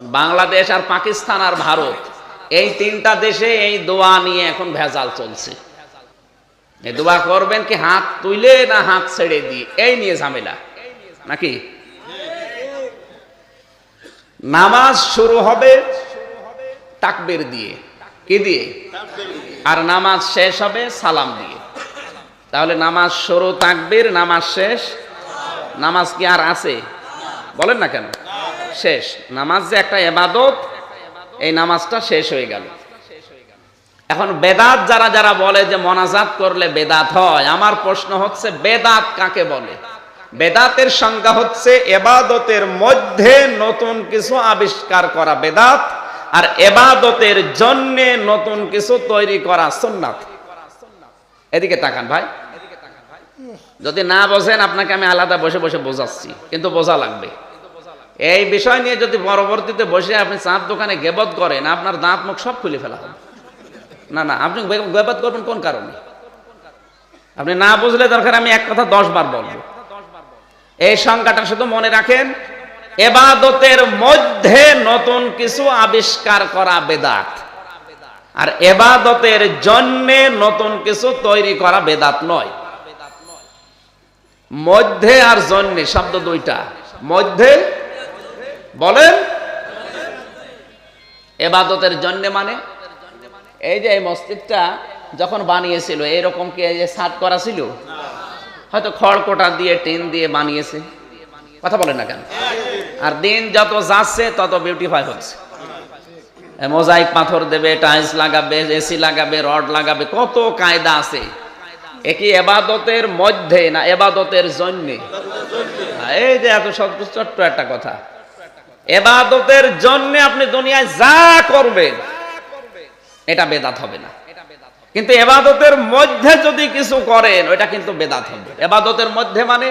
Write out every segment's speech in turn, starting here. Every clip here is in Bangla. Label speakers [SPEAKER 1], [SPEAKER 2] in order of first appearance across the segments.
[SPEAKER 1] বাংলাদেশ আর পাকিস্তান আর ভারত, এই তিনটা দেশে এই দোয়া নিয়ে এখন ভেজাল চলছে। এই দোয়া করবেন কি হাত তুলে না হাত ছেড়ে দিয়ে? এই নিয়ে ঝামেলা। নাকি? নামাজ শুরু হবে তাকবীর দিয়ে। কি দিয়ে? আর নামাজ শেষ হবে সালাম দিয়ে। তাহলে নামাজ শুরু তাকবির, নামাজ শেষ। নামাজ কি আর আছে? বলেন না কেন? শেষ। নামাজ যে একটা এবাদত, এই নামাজটা শেষ হয়ে গেল। এখন বেদাত যারা যারা বলে যে মনাজাত করলে বেদাত হয়, আমার প্রশ্ন হচ্ছে বেদাত কাকে বলে? বেদাতের সংজ্ঞা হচ্ছে এবাদতের মধ্যে নতুন কিছু আবিষ্কার করা বেদাত আর এবাদতের জন্যে নতুন কিছু তৈরি করা সুন্নাত। এদিকে তাকান ভাই। যদি না বোঝেন, আপনাকে আমি আলাদা বসে বসে বোঝাচ্ছি, কিন্তু বোঝা লাগবে। এই বিষয় নিয়ে যদি পরবর্তীতে বসে আপনি চাঁদ দোকানে গেবত করেন, আপনার দাঁত মুখ সব খুলে ফেলা হবে। না না, আপনি গেবত করবেন কোন কারণে? আপনি না বুঝলে দরকার, আমি এক কথা দশ বার বলব। এই সংখ্যাটা শুধু মনে রাখেন, এবাদতের মধ্যে নতুন কিছু আবিষ্কার করা বেদাত। আর এবাদতের জন্যে নতুন কিছু তৈরি করা বেদাত নয়। মধ্যে আর জন্যে, শব্দ দুইটা। মধ্যে বলেন। এবাদতের জন্যে মানে? এই যে এই মসজিদটা যখন বানিয়েছিল, এরকম কি এই যে সাত করা ছিল? হয়তো খড়কোটা দিয়ে, টিন দিয়ে বানিয়েছে। কথা বলেন না কেন? আর দিন যত যাচ্ছে, তত বিউটিফাই হচ্ছে। মোজাইক পাথর দেবে টাইলস লাগাবে এসি লাগাবে রড লাগাবে, কত কায়দা আছে। একই এবাদতের মধ্যে না এবাদতের জন্যে? এই যে এত সব ছোট্ট একটা কথা। এবাদতের জন্য আপনি দুনিয়ায় যা করবেন, এটা বেদাত হবে না। কিন্তু এবাদতের মধ্যে যদি কিছু করেন ওটা কিন্তু বেদাত হবে। এবাদতের মধ্যে মানে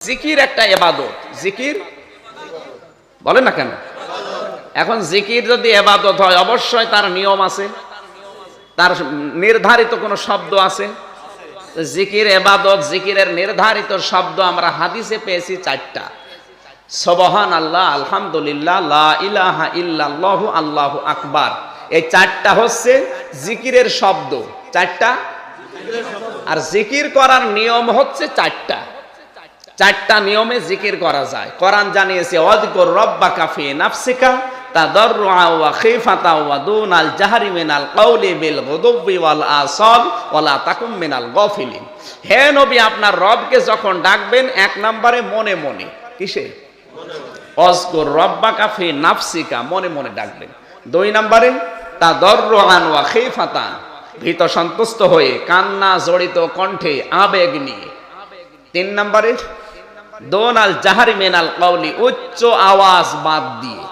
[SPEAKER 1] জিকির একটা এবাদত। জিকির? বলেন না কেন? এখন জিকির যদি এবাদত হয়, অবশ্যই তার নিয়ম আছে। তার নির্ধারিত কোনো শব্দ আছে। জিকির এবাদত জিকিরের নির্ধারিত শব্দ আমরা হাদিসে পেয়েছি চারটা। সবহান আল্লাহ আলহামদুলিল্লাহ, লা ইলাহা আল্লাহু আকবার। এই চারটা হচ্ছে জিকিরের শব্দ। চারটা? আর জিকির করার নিয়ম হচ্ছে চারটা। চারটা নিয়মে জিকির করা যায়। কোরআন জানিয়েছে অদকর রব্বা কাফি নাফসিকা ওয়া ওয়া দুনাল বিল আপনার রবকে যখন ডাকবেন, এক নম্বরে মনে মনে, কিসে? মনে মনে ডাকবেন। দুই নম্বরে ওয়া ভীত সন্তুষ্ট হয়ে, কান্না জড়িত কণ্ঠে আবেগ নিয়ে। তিন নম্বরে, দোনাল জাহারি মেনাল কওলি, উচ্চ আওয়াজ বাদ দিয়ে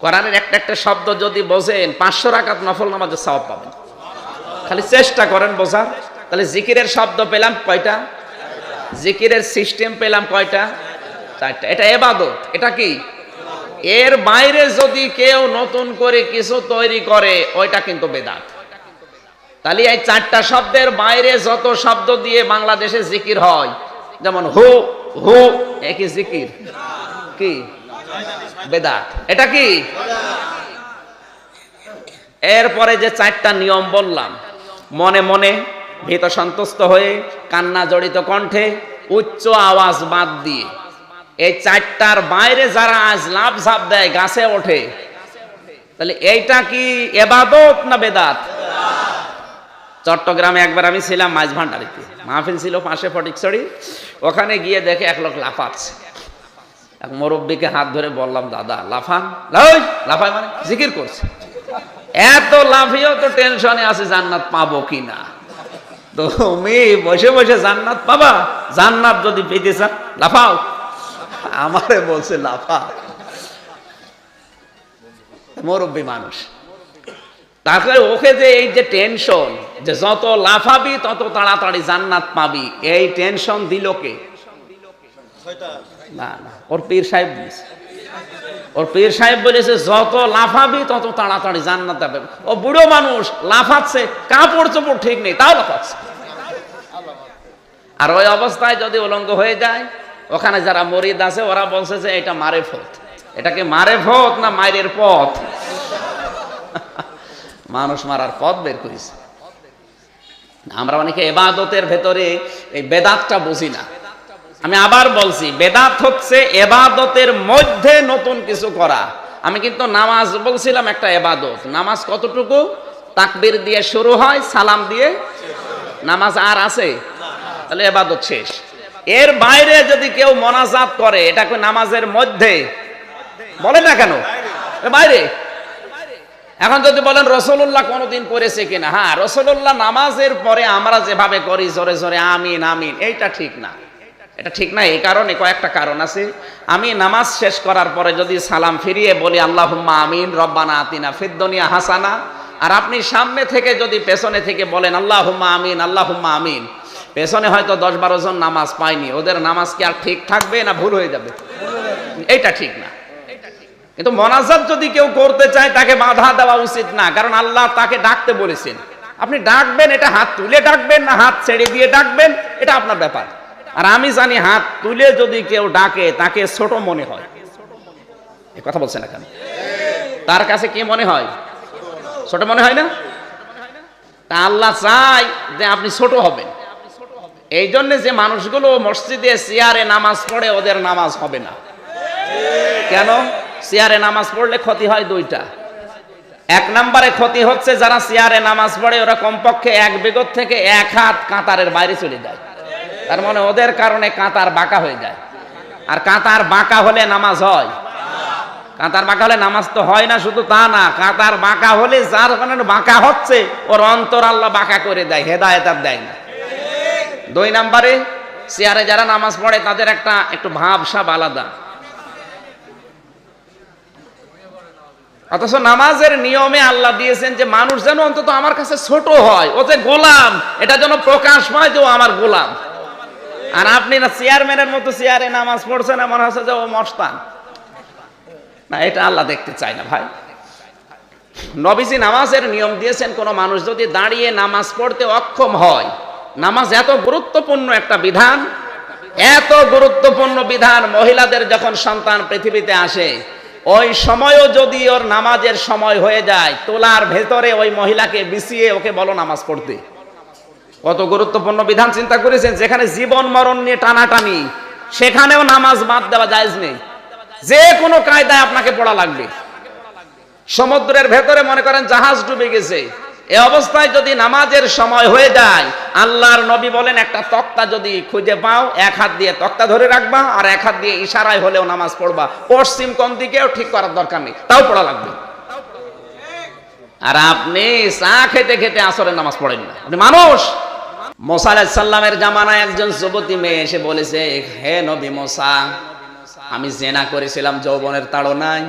[SPEAKER 1] কোরআনের একটা একটা শব্দ যদি বোঝেন, পাঁচশো রাকাত নফল নামাজের সওয়াব পাবেন। খালি চেষ্টা করেন বোঝার। তাহলে জিকিরের শব্দ পেলাম কয়টা? জিকিরের সিস্টেম পেলাম কয়টা? চারটা। এটা এবাদত। এটা কি? এর বাইরে যদি কেউ নতুন করে কিছু তৈরি করে, ওইটা কিন্তু বেদাত। তাহলে এই চারটা শব্দের বাইরে যত শব্দ দিয়ে বাংলাদেশে জিকির হয়, যেমন হু হু, একই জিকির। কি? বেদাত। এটা কি? এরপরে যে চারটা নিয়ম বললাম, মনে মনে ভীত সন্তুষ্ট হয়ে কান্না জড়িত কণ্ঠে উচ্চ আওয়াজ বাদ দিয়ে এই চারটার বাইরে যারা আজ লাভ ঝাপ দেয়, গাছে ওঠে, তাহলে এইটা কি এবাদত না বেদাত? চট্টগ্রামে একবার আমি ছিলাম মাছ ভান্ডারিতে। মাহফিল ছিল পাশে ফটিকছড়ি, ওখানে গিয়ে দেখে এক লোক লাফাচ্ছে। এক মুরব্বীকে হাত ধরে বললাম, দাদা, লাফান। ওই লাফায় মানে জিকির করছে। এত লাফিয়েও তো টেনশনে আছে, জান্নাত পাবো কি না? তুমি বসে বসে জান্নাত পাবা। জান্নাত যদি পেতে চান লাফাও। আমারে বলছে লাফা। মুরব্বী মানুষ। তারপরে ওকে যে এই যে টেনশন, যে যত লাফাবি তত তাড়াতাড়ি জান্নাত পাবি, এই টেনশন দিল কে? না না। ওর পীর সাহেব দিয়েছে ওর পীর সাহেব বলেছে, যত লাফাবি, তত তাড়াতাড়ি জান্নাত ও বুড়ো মানুষ লাফাচ্ছে, কাপড় চোপড় ঠিক নেই, তাও লাফাচ্ছে। আর ওই অবস্থায় যদি উলঙ্গ হয়ে যায়, ওখানে যারা মরিদ আছে, ওরা বলছে যে, এটা মারে ফত। এটাকে মারে ফত না মায়ের পথ? মানুষ মারার পথ বের করেছে। আমরা অনেকে এবাদতের ভেতরে এই বেদাতটা বুঝি না। আমি আবার বলছি, বেদাত হচ্ছে এবাদতের মধ্যে নতুন কিছু করা। আমি কিন্তু নামাজ বলছিলাম একটা এবাদত। নামাজ কতটুকু? তাকবির দিয়ে শুরু হয়, সালাম দিয়ে। নামাজ আর আছে? তাহলে এবাদত শেষ। এর বাইরে যদি কেউ মনাজাত করে, এটা কি নামাজের মধ্যে? বলে না কেন? বাইরে। এখন যদি বলেন রসুল্লাহ কোনোদিন করেছে কিনা? হ্যাঁ রসুল্লাহ নামাজের পরে আমরা যেভাবে করি, জোরে জোরে আমিন আমিন, এইটা ঠিক না। এটা ঠিক না, এই কারণে কয়েকটা কারণ আছে। আমি নামাজ শেষ করার পরে যদি সালাম ফিরিয়ে বলি আল্লাহ আমিন, রব্বানা আতিনা ফিদ্দনিয়া হাসানা। আর আপনি সামনে থেকে যদি পেছনে থেকে বলেন আল্লাহ আমিন আল্লাহ আমিন। পেছনে হয়তো দশ বারো জন নামাজ পায়নি, ওদের নামাজ কি আর ঠিক থাকবে না ভুল হয়ে যাবে? এটা ঠিক না। কিন্তু মনাজাত যদি কেউ করতে চায়, তাকে বাধা দেওয়া উচিত না, কারণ আল্লাহ তাকে ডাকতে বলেছেন। আপনি ডাকবেন, এটা হাত তুলে ডাকবেন না হাত ছেড়ে দিয়ে ডাকবেন, এটা আপনার ব্যাপার। আর আমি জানি হাত তুলে যদি কেউ ডাকে, তাকে ছোট মনে হয়। কথা বলছেন এখানে তার কাছে কি মনে হয়? ছোট মনে হয় না? তা আল্লাহ চাই যে আপনি ছোট হবেন। এই জন্য যে মানুষগুলো মসজিদে চেয়ারে নামাজ পড়ে, ওদের নামাজ হবে না। কেন? চেয়ারে নামাজ পড়লে ক্ষতি হয় দুইটা। এক নম্বরে ক্ষতি হচ্ছে যারা চেয়ারে নামাজ পড়ে, ওরা কমপক্ষে এক বেগত থেকে এক হাত কাতারের বাইরে চলে যায়। তার মানে ওদের কারণে কাতার বাঁকা হয়ে যায়। আর কাতার বাঁকা হলে নামাজ হয়। কাতার বাঁকা হলে নামাজ তো হয় না, শুধু তা না, কাতার বাঁকা হলে যার কারণে বাঁকা হচ্ছে, ওর অন্তর আল্লাহ বাঁকা করে দেয়, হেদায়ত আর দেয় না। দুই নম্বরে, চেয়ারে যারা নামাজ পড়ে, তাদের একটা একটু ভাবসাব আলাদা। অথচ নামাজের নিয়মে আল্লাহ দিয়েছেন যে, মানুষ যেন অন্তত আমার কাছে ছোট হয়, ও যে গোলাম, এটা যেন প্রকাশ হয় যে ও আমার গোলাম। আর আপনি না চেয়ারম্যানের মতো চেয়ারে নামাজ পড়ছেন মনে হচ্ছে যে ও মস্তান। না, এটা আল্লাহ দেখতে চায় না ভাই। নবীজি নামাজের নিয়ম দিয়েছেন, কোনো মানুষ যদি দাঁড়িয়ে নামাজ পড়তে অক্ষম হয়, নামাজ এত গুরুত্বপূর্ণ একটা বিধান, এত গুরুত্বপূর্ণ বিধান মহিলাদের যখন সন্তান পৃথিবীতে আসে, ওই সময়ও যদি ওর নামাজের সময় হয়ে যায়, তোলার ভেতরে ওই মহিলাকে বিছিয়ে ওকে বলো নামাজ পড়তে। কত গুরুত্বপূর্ণ বিধান চিন্তা করেছেন, যেখানে জীবন, মরণ নিয়ে টানাটানি, সেখানেও নামাজ বাদ দেওয়া জায়েজ নেই। যে কোনো কায়দায় আপনাকে পড়া লাগবে। সমুদ্রের ভেতরে মনে করেন জাহাজ ডুবে গেছে। এ অবস্থায় যদি নামাজের সময় হয়ে যায়, আল্লাহর নবী বলেন, একটা তক্তা যদি খুঁজে পাও, এক হাত দিয়ে তক্তা ধরে রাখবা আর এক হাত দিয়ে ইশারায় হলেও নামাজ পড়বা। পশ্চিম কোন দিকেও ঠিক করার দরকার নেই, তাও পড়া লাগবে। আর আপনি চা খেতে খেতে আসরের নামাজ পড়েন না। আপনি মানুষ! মোসা আলাহিসাল্লামের জামানায় একজন যুবতী মেয়ে এসে বলেছে, হে নবী মোসা, আমি জেনা করেছিলাম, যৌবনের তাড়নায়।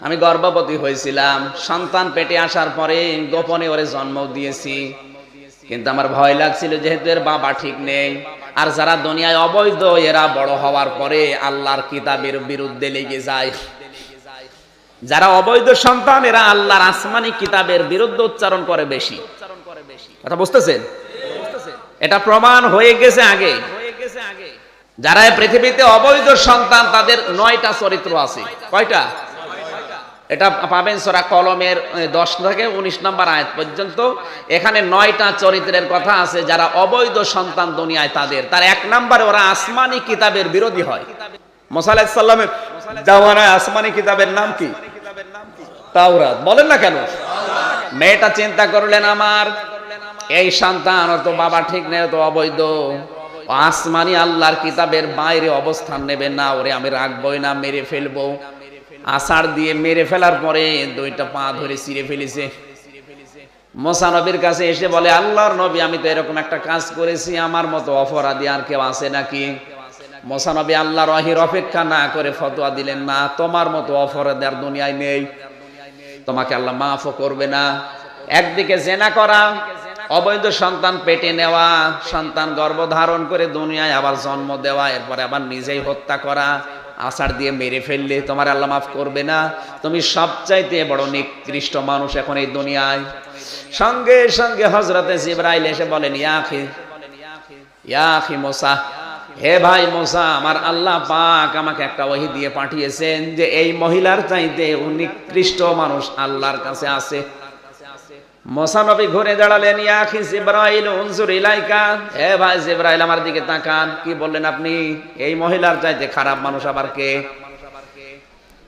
[SPEAKER 1] আমি গর্ভবতী হয়েছিলাম। সন্তান পেটে আসার পরে গোপনে ওরে জন্ম দিয়েছি। কিন্তু আমার ভয় লাগছিল, যেহেতু এর বাবা ঠিক নেই। আর যারা দুনিয়ায় অবৈধ, এরা বড় হওয়ার পরে আল্লাহর কিতাবের বিরুদ্ধে লেগে যায়। যারা অবৈধ সন্তান, এরা আল্লাহর আসমানি কিতাবের বিরুদ্ধে উচ্চারণ করে বেশি। কথা বুঝতেছেন? এটা প্রমাণ হয়ে গেছে আগে। যারা পৃথিবীতে অবৈধ সন্তান, তাদের নয়টা চরিত্র আছে। কয়টা? এটা পাবেন সোরা কলমের দশ থেকে উনিশ নম্বর আয়াত পর্যন্ত। এখানে নয়টা চরিত্রের কথা আছে, যারা অবৈধ সন্তান দুনিয়ায় তাদের। তার এক নম্বরে ওরা আসমানি কিতাবের বিরোধী হয়। মোসাল্লামের জামানায় আসমানি কিতাবের নাম কি? তাওরাত। বলেন না কেন? মেয়েটা চিন্তা করলেন, আমার এই সন্তান তো বাবা ঠিক নেই তো অবৈধ। আসমানি আল্লাহর কিতাবের বাইরে অবস্থান নেবে না, ওরে আমি রাখবই না, মেরে ফেলব। আষাঢ় দিয়ে মেরে ফেলার পরে দুইটা পা ধরে ছিঁড়ে ফেলেছে। মোসা নবীর কাছে এসে বলে, আল্লাহর নবী, আমি তো এরকম একটা কাজ করেছি, আমার মতো অপরাধী আর কেউ আছে নাকি? মোসা নবী আল্লাহর অহির অপেক্ষা না করে ফতোয়া দিলেন, না, তোমার মতো অপরাধী আর দুনিয়ায় নেই। তোমাকে আল্লাহ মাফও করবে না। একদিকে জেনা করা অবৈধ সন্তান পেটে নেওয়া, সন্তান গর্ভধারণ করে দুনিয়ায় আবার জন্ম দেওয়া, এরপরে আবার নিজেই হত্যা করা, আষাঢ় দিয়ে মেরে ফেললে তোমার আল্লাহ মাফ করবে না। তুমি সবচাইতে বড় নিকৃষ্ট মানুষ এখন এই দুনিয়ায়। সঙ্গে সঙ্গে হজরতে জিব্রাইল এসে বলেন ইয়াখি ইয়া আখি মোসা, হে ভাই মোসা, আমার আল্লাহ পাক আমাকে একটা ওহি দিয়ে পাঠিয়েছেন যে এই মহিলার চাইতে নিকৃষ্ট মানুষ আল্লাহর কাছে আছে। মোসা নবী ঘুরে দাঁড়ালেন, ইয়া আখি জিব্রাইল, উনজুর ইলাইকা। হে ভাই জিব্রাইল, আমার দিকে তাকান। কি বললেন আপনি? এই মহিলার চাইতে খারাপ মানুষ আবার কে?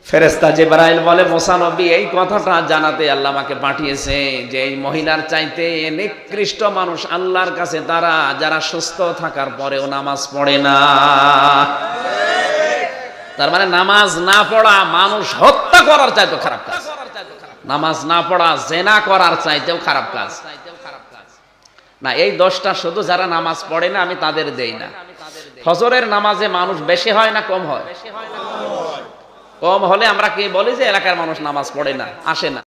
[SPEAKER 1] ফেরেস্তা জিব্রাইল বলে মোসা নবী এই কথাটা জানাতে আল্লাহ আমাকে পাঠিয়েছে যে এই মহিলার চাইতে নিকৃষ্ট মানুষ আল্লাহর কাছে তারা, যারা সুস্থ থাকার পরেও নামাজ পড়ে না। তার মানে নামাজ না পড়া মানুষ হত্যা করার চাইতে খারাপ কাজ। নামাজ না পড়া, জেনা করার চাইতেও খারাপ কাজ। না, এই দশটা শুধু যারা নামাজ পড়ে না, আমি তাদের দেই না। ফজরের নামাজে মানুষ বেশি হয় না কম হয়? কম হলে আমরা কি বলি যে, এলাকার মানুষ নামাজ পড়ে না, আসে না।